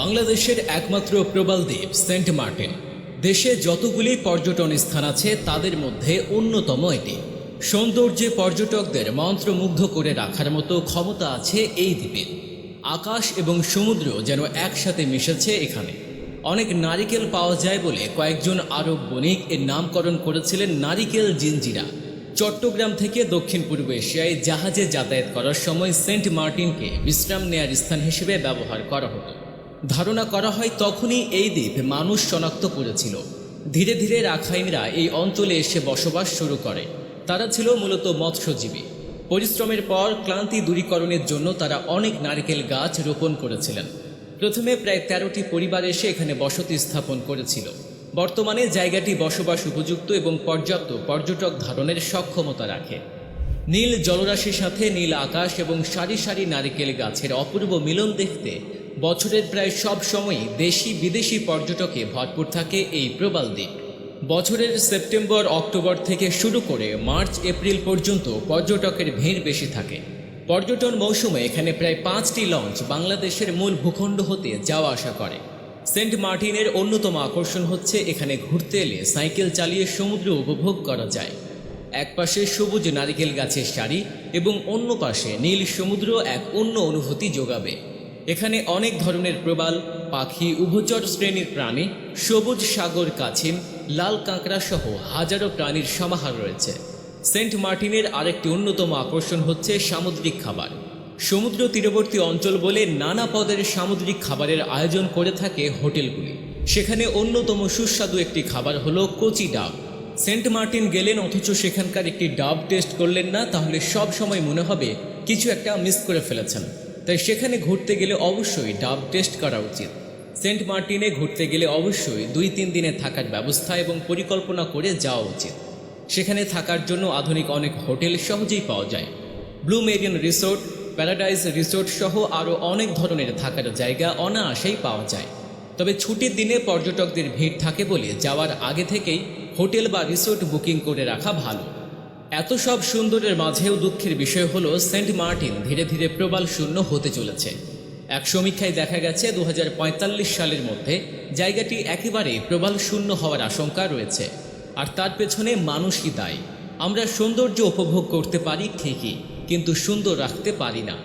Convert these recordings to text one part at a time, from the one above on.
বাংলাদেশের একমাত্র প্রবাল দ্বীপ, সেন্ট মার্টিন। দেশে যতগুলি পর্যটন স্থান আছে, তাদের মধ্যে অন্যতম এটি। সৌন্দর্যে পর্যটকদের মন্ত্রমুগ্ধ করে রাখার মতো ক্ষমতা আছে এই দ্বীপের আকাশ এবং সমুদ্র যেন একসাথে মিশেছে এখানে। অনেক নারিকেল পাওয়া যায় বলে কয়েকজন আরব বণিক এর নামকরণ করেছিলেন নারিকেল জিঞ্জিরা চট্টগ্রাম থেকে দক্ষিণ পূর্ব এশিয়ায় জাহাজে যাতায়াত করার সময় সেন্ট মার্টিনকে বিশ্রাম নেয়ার স্থান হিসেবে ব্যবহার করা হতো। ধারণা করা হয় তখনই এই দ্বীপ মানুষ শনাক্ত করেছিল। ধীরে ধীরে রাখাইনরা এই অঞ্চলে এসে বসবাস শুরু করে। তারা ছিল মূলত মৎস্যজীবী। পরিশ্রমের পর ক্লান্তি দূরীকরণের জন্য তারা অনেক নারকেল গাছ রোপণ করেছিলেন। প্রথমে প্রায় তেরোটি পরিবার এসে এখানে বসতি স্থাপন করেছিল। বর্তমানে জায়গাটি বসবাস উপযুক্ত এবং পর্যাপ্ত পর্যটক ধারণের সক্ষমতা রাখে। নীল জলরাশির সাথে নীল আকাশ এবং সারি সারি নারিকেল গাছের অপূর্ব মিলন দেখতে বছরের প্রায় সব সময়ই দেশি বিদেশি পর্যটকে ভরপুর থাকে এই প্রবাল দ্বীপ। বছরের সেপ্টেম্বর, অক্টোবর থেকে শুরু করে মার্চ, এপ্রিল পর্যন্ত পর্যটকের ভিড় বেশি থাকে। পর্যটন মৌসুমে এখানে প্রায় পাঁচটি লঞ্চ বাংলাদেশের মূল ভূখণ্ড হতে যাওয়া আসা করে। সেন্ট মার্টিনের অন্যতম আকর্ষণ হচ্ছে এখানে ঘুরতে এলে সাইকেল চালিয়ে সমুদ্র উপভোগ করা যায়। একপাশে সবুজ নারিকেল গাছের সারি এবং অন্য পাশে নীল সমুদ্র এক অন্য অনুভূতি যোগাবে। এখানে অনেক ধরনের প্রবাল, পাখি, উভচর শ্রেণির প্রাণী, সবুজ সাগর কাছিম, লাল কাঁকড়া সহ হাজারো প্রাণীর সমাহার রয়েছে। সেন্ট মার্টিনের আরেকটি অন্যতম আকর্ষণ হচ্ছে সামুদ্রিক খাবার। সমুদ্র তীরবর্তী অঞ্চল বলে নানা পদের সামুদ্রিক খাবারের আয়োজন করে থাকে হোটেলগুলি। সেখানে অন্যতম সুস্বাদু একটি খাবার হলো কচি ডাব। সেন্ট মার্টিন গেলেন অথচ সেখানকার একটি ডাব টেস্ট করলেন না, তাহলে সব সময় মনে হবে কিছু একটা মিস করে ফেলেছেন। তাই সেখানে ঘুরতে গেলে অবশ্যই ডাব টেস্ট করা উচিত। সেন্ট মার্টিনে ঘুরতে গেলে অবশ্যই দুই তিন দিনে থাকার ব্যবস্থা এবং পরিকল্পনা করে যাওয়া উচিত। সেখানে থাকার জন্য আধুনিক অনেক হোটেল সহজেই পাওয়া যায়। Blue marine resort, paradise resort সহ আরও অনেক ধরনের থাকার জায়গা অনায়াসেই পাওয়া যায়। তবে ছুটির দিনে পর্যটকদের ভিড় থাকে বলে যাওয়ার আগে থেকেই হোটেল বা রিসোর্ট বুকিং করে রাখা ভালো। এত সব সুন্দরের মাঝেও দুঃখের বিষয় হলো, সেন্ট মার্টিন ধীরে ধীরে প্রবাল শূন্য হতে চলেছে। এক সমীক্ষায় দেখা গেছে দু হাজার পঁয়তাল্লিশ সালের মধ্যে জায়গাটি একেবারে প্রবাল শূন্য হওয়ার আশঙ্কা রয়েছে। আর তার পেছনে মানুষই দায়ী। আমরা সৌন্দর্য উপভোগ করতে পারি ঠিকই, কিন্তু সুন্দর রাখতে পারি না।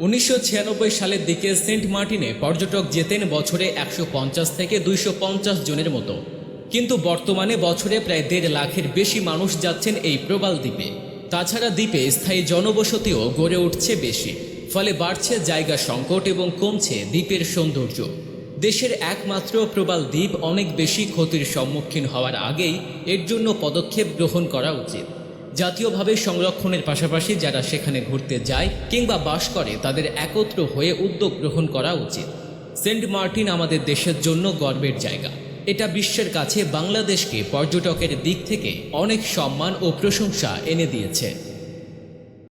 উনিশশো ছিয়ানব্বই সালের দিকে সেন্ট মার্টিনে পর্যটক যেতেন বছরে একশো পঞ্চাশ থেকে দুইশো পঞ্চাশ জনের মতো। কিন্তু বর্তমানে বছরে প্রায় দেড় লাখের বেশি মানুষ যাচ্ছেন এই প্রবাল দ্বীপে। তাছাড়া দ্বীপে স্থায়ী জনবসতিও গড়ে উঠছে বেশি, ফলে বাড়ছে জায়গা সংকট এবং কমছে দ্বীপের সৌন্দর্য। দেশের একমাত্র প্রবাল দ্বীপ অনেক বেশি ক্ষতির সম্মুখীন হওয়ার আগেই এর জন্য পদক্ষেপ গ্রহণ করা উচিত। জাতীয়ভাবে সংরক্ষণের পাশাপাশি যারা সেখানে ঘুরতে যায় কিংবা বাস করে, তাদের একত্র হয়ে উদ্যোগ গ্রহণ করা উচিত। সেন্ট মার্টিন আমাদের দেশের জন্য গর্বের জায়গা। এটা বিশ্বের কাছে বাংলাদেশকে পর্যটকের দিক থেকে অনেক সম্মান ও প্রশংসা এনে দিয়েছে।